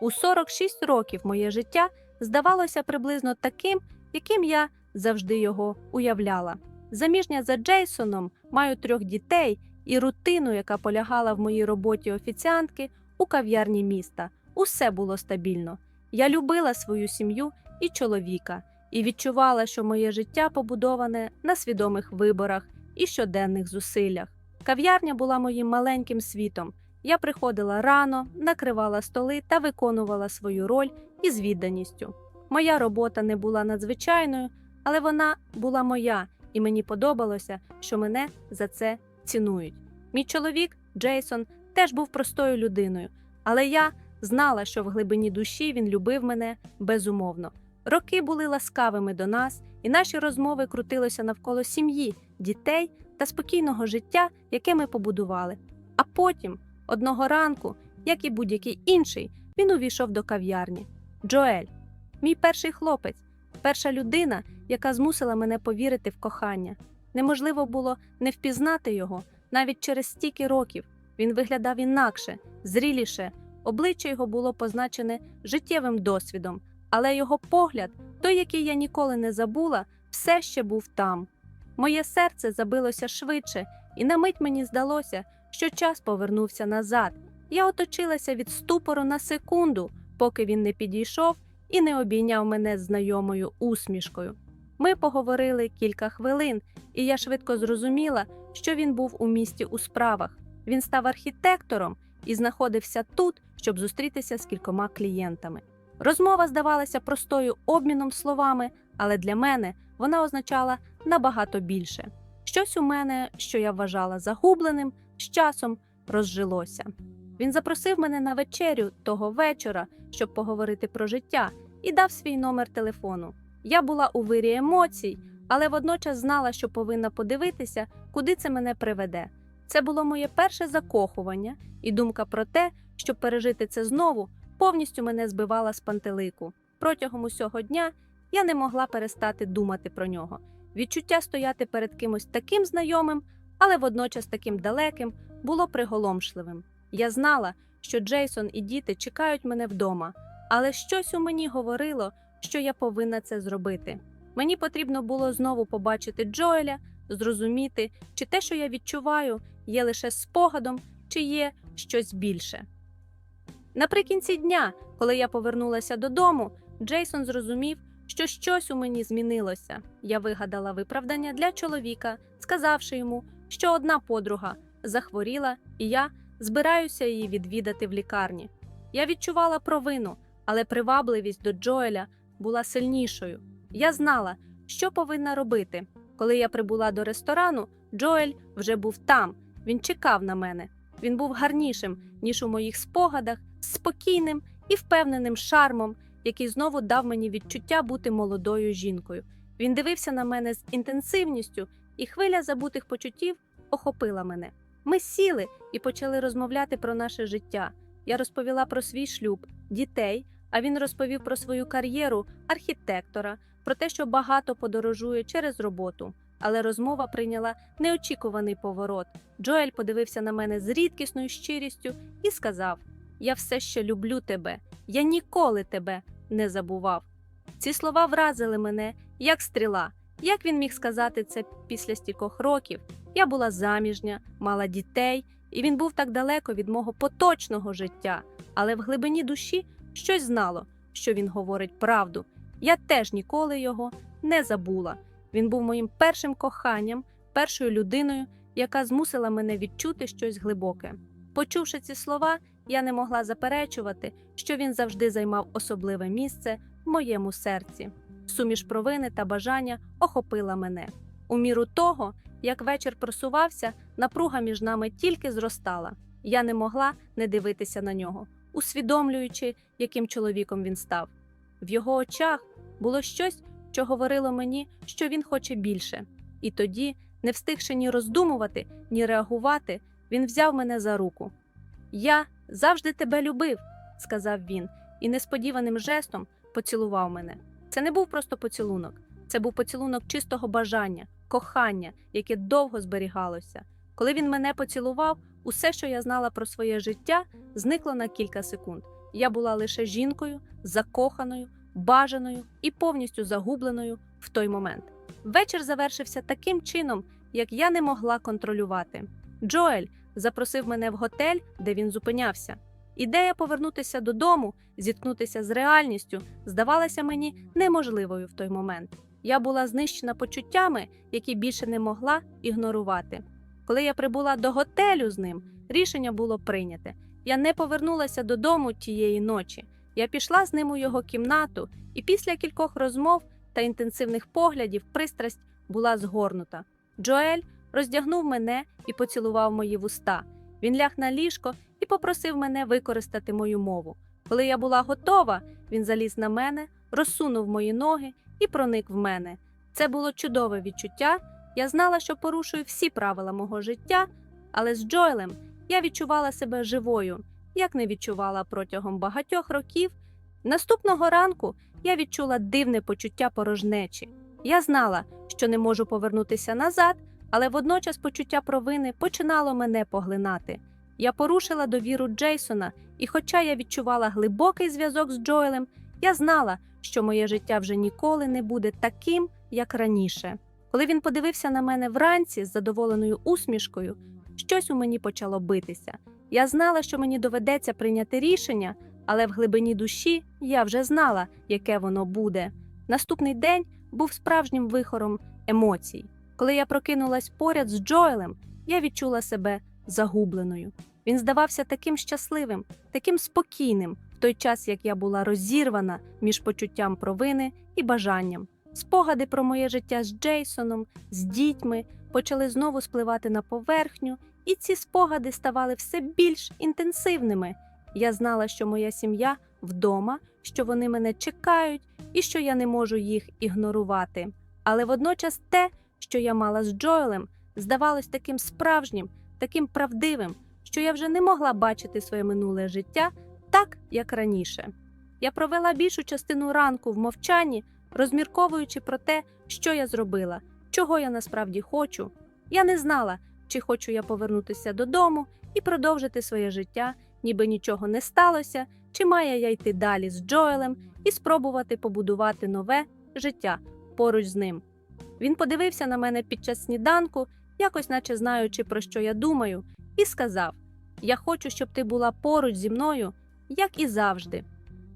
У 46 років моє життя здавалося приблизно таким, яким я завжди його уявляла. Заміжня за Джейсоном маю трьох дітей і рутину, яка полягала в моїй роботі офіціантки у кав'ярні міста. Усе було стабільно. Я любила свою сім'ю і чоловіка, і відчувала, що моє життя побудоване на свідомих виборах і щоденних зусиллях. Кав'ярня була моїм маленьким світом. Я приходила рано, накривала столи та виконувала свою роль із відданістю. Моя робота не була надзвичайною, але вона була моя, і мені подобалося, що мене за це цінують. Мій чоловік Джейсон теж був простою людиною, але я знала, що в глибині душі він любив мене безумовно. Роки були ласкавими до нас, і наші розмови крутилися навколо сім'ї, дітей та спокійного життя, яке ми побудували. А потім, одного ранку, як і будь-який інший, він увійшов до кав'ярні. Джоель, мій перший хлопець, перша людина, яка змусила мене повірити в кохання. Неможливо було не впізнати його навіть через стільки років. Він виглядав інакше, зріліше, обличчя його було позначене життєвим досвідом, але його погляд, той, який я ніколи не забула, все ще був там. Моє серце забилося швидше, і на мить мені здалося, що час повернувся назад. Я оточилася від ступору на секунду, поки він не підійшов і не обійняв мене з знайомою усмішкою. Ми поговорили кілька хвилин, і я швидко зрозуміла, що він був у місті у справах. Він став архітектором і знаходився тут, щоб зустрітися з кількома клієнтами. Розмова здавалася простою обміном словами, але для мене вона означала набагато більше. Щось у мене, що я вважала загубленим, з часом розжилося. Він запросив мене на вечерю того вечора, щоб поговорити про життя, і дав свій номер телефону. Я була у вирі емоцій, але водночас знала, що повинна подивитися, куди це мене приведе. Це було моє перше закохування, і думка про те, щоб пережити це знову, повністю мене збивала з пантелику. Протягом усього дня я не могла перестати думати про нього. Відчуття стояти перед кимось таким знайомим, але водночас таким далеким, було приголомшливим. Я знала, що Джейсон і діти чекають мене вдома, але щось у мені говорило, що я повинна це зробити. Мені потрібно було знову побачити Джоеля, зрозуміти, чи те, що я відчуваю, є лише спогадом, чи є щось більше. Наприкінці дня, коли я повернулася додому, Джейсон зрозумів, що щось у мені змінилося. Я вигадала виправдання для чоловіка, сказавши йому, що одна подруга захворіла, і я збираюся її відвідати в лікарні. Я відчувала провину, але привабливість до Джоеля була сильнішою. Я знала, що повинна робити. Коли я прибула до ресторану, Джоель вже був там. Він чекав на мене. Він був гарнішим, ніж у моїх спогадах, спокійним і впевненим шармом, який знову дав мені відчуття бути молодою жінкою. Він дивився на мене з інтенсивністю, і хвиля забутих почуттів охопила мене. Ми сіли і почали розмовляти про наше життя. Я розповіла про свій шлюб, дітей, а він розповів про свою кар'єру архітектора, про те, що багато подорожує через роботу. Але розмова прийняла неочікуваний поворот. Джоель подивився на мене з рідкісною щирістю і сказав: Я все ще люблю тебе, я ніколи тебе не забував. Ці слова вразили мене як стріла. Як він міг сказати це після стількох років? Я була заміжня, мала дітей, і він був так далеко від мого поточного життя, але в глибині душі щось знало, що він говорить правду. Я теж ніколи його не забула. Він був моїм першим коханням, першою людиною, яка змусила мене відчути щось глибоке. Почувши ці слова, я не могла заперечувати, що він завжди займав особливе місце в моєму серці. Суміш провини та бажання охопила мене. У міру того, як вечір просувався, напруга між нами тільки зростала. Я не могла не дивитися на нього, усвідомлюючи, яким чоловіком він став. В його очах було щось, що говорило мені, що він хоче більше. І тоді, не встигши ні роздумувати, ні реагувати, він взяв мене за руку. Я завжди тебе любив, сказав він, і несподіваним жестом поцілував мене. Це не був просто поцілунок, це був поцілунок чистого бажання, кохання, яке довго зберігалося. Коли він мене поцілував, усе, що я знала про своє життя, зникло на кілька секунд. Я була лише жінкою, закоханою, бажаною і повністю загубленою в той момент. Вечір завершився таким чином, як я не могла контролювати. Джоель запросив мене в готель, де він зупинявся. Ідея повернутися додому, зіткнутися з реальністю, здавалася мені неможливою в той момент. Я була знищена почуттями, які більше не могла ігнорувати. Коли я прибула до готелю з ним, рішення було прийняте. Я не повернулася додому тієї ночі. Я пішла з ним у його кімнату, і після кількох розмов та інтенсивних поглядів пристрасть була згорнута. Джоель роздягнув мене і поцілував мої вуста. Він ляг на ліжко і попросив мене використати мою мову. Коли я була готова, він заліз на мене, розсунув мої ноги і проник в мене. Це було чудове відчуття. Я знала, що порушую всі правила мого життя, але з Джоелем я відчувала себе живою, як не відчувала протягом багатьох років. Наступного ранку я відчула дивне почуття порожнечі. Я знала, що не можу повернутися назад, але водночас почуття провини починало мене поглинати. Я порушила довіру Джейсона, і, хоча я відчувала глибокий зв'язок з Джоелем, я знала, що моє життя вже ніколи не буде таким, як раніше. Коли він подивився на мене вранці з задоволеною усмішкою, щось у мені почало битися. Я знала, що мені доведеться прийняти рішення, але в глибині душі я вже знала, яке воно буде. Наступний день був справжнім вихором емоцій. Коли я прокинулась поряд з Джоелем, я відчула себе загубленою. Він здавався таким щасливим, таким спокійним, в той час як я була розірвана між почуттям провини і бажанням. Спогади про моє життя з Джейсоном, з дітьми почали знову спливати на поверхню, і ці спогади ставали все більш інтенсивними. Я знала, що моя сім'я вдома, що вони мене чекають і що я не можу їх ігнорувати. Але водночас те, що я мала з Джоелем, здавалось таким справжнім, таким правдивим, що я вже не могла бачити своє минуле життя так, як раніше. Я провела більшу частину ранку в мовчанні, розмірковуючи про те, що я зробила, чого я насправді хочу. Я не знала, чи хочу я повернутися додому і продовжити своє життя, ніби нічого не сталося, чи маю я йти далі з Джоелем і спробувати побудувати нове життя поруч з ним. Він подивився на мене під час сніданку, якось наче знаючи, про що я думаю, і сказав: Я хочу, щоб ти була поруч зі мною, як і завжди.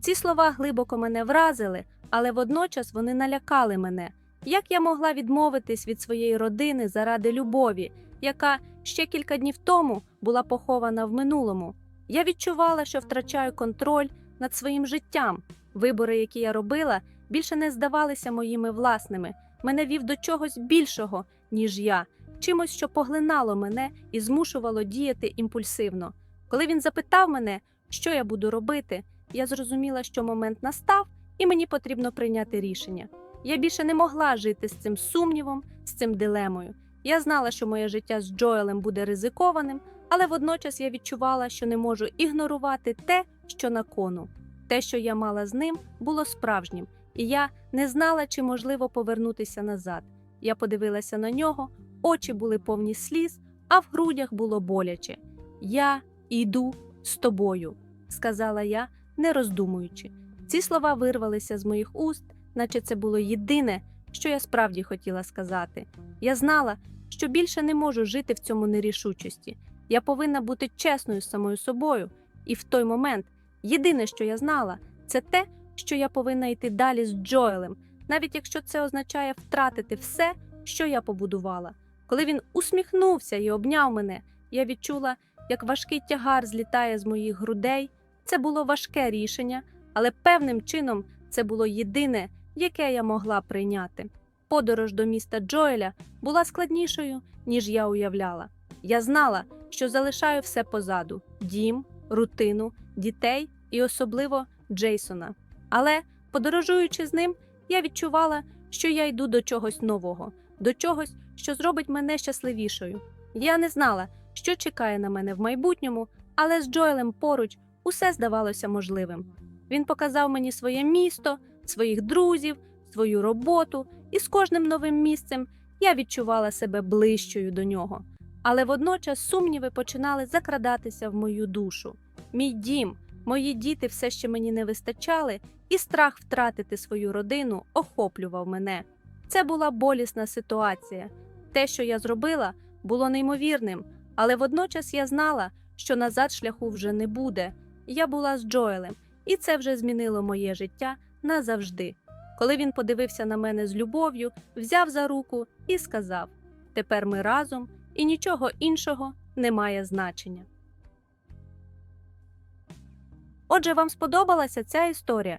Ці слова глибоко мене вразили, але водночас вони налякали мене. Як я могла відмовитись від своєї родини заради любові, яка ще кілька днів тому була похована в минулому? Я відчувала, що втрачаю контроль над своїм життям. Вибори, які я робила, більше не здавалися моїми власними. Мене вів до чогось більшого, ніж я, чимось, що поглинало мене і змушувало діяти імпульсивно. Коли він запитав мене, що я буду робити, я зрозуміла, що момент настав, і мені потрібно прийняти рішення. Я більше не могла жити з цим сумнівом, з цим дилемою. Я знала, що моє життя з Джоелем буде ризикованим, але водночас я відчувала, що не можу ігнорувати те, що на кону. Те, що я мала з ним, було справжнім, і я не знала, чи можливо повернутися назад. Я подивилася на нього, очі були повні сліз, а в грудях було боляче. Я йду з тобою, сказала я, не роздумуючи. Ці слова вирвалися з моїх уст, наче це було єдине, що я справді хотіла сказати. Я знала, що більше не можу жити в цьому нерішучості. Я повинна бути чесною з самою собою, і в той момент єдине, що я знала, це те, що я повинна йти далі з Джоелем, навіть якщо це означає втратити все, що я побудувала. Коли він усміхнувся і обняв мене, я відчула, як важкий тягар злітає з моїх грудей. Це було важке рішення, але певним чином це було єдине, яке я могла прийняти. Подорож до міста Джоеля була складнішою, ніж я уявляла. Я знала, що залишаю все позаду: дім, рутину, дітей і особливо Джейсона. Але, подорожуючи з ним, я відчувала, що я йду до чогось нового, до чогось, що зробить мене щасливішою. Я не знала, що чекає на мене в майбутньому, але з Джоелем поруч усе здавалося можливим. Він показав мені своє місто, своїх друзів, свою роботу, і з кожним новим місцем я відчувала себе ближчою до нього. Але водночас сумніви починали закрадатися в мою душу. Мій дім, Мої діти все ще мені не вистачали, і страх втратити свою родину охоплював мене. Це була болісна ситуація. Те, що я зробила, було неймовірним, але водночас я знала, що назад шляху вже не буде. Я була з Джоелем, і це вже змінило моє життя назавжди. Коли він подивився на мене з любов'ю, взяв за руку і сказав: Тепер ми разом, і нічого іншого не має значення. Отже, вам сподобалася ця історія.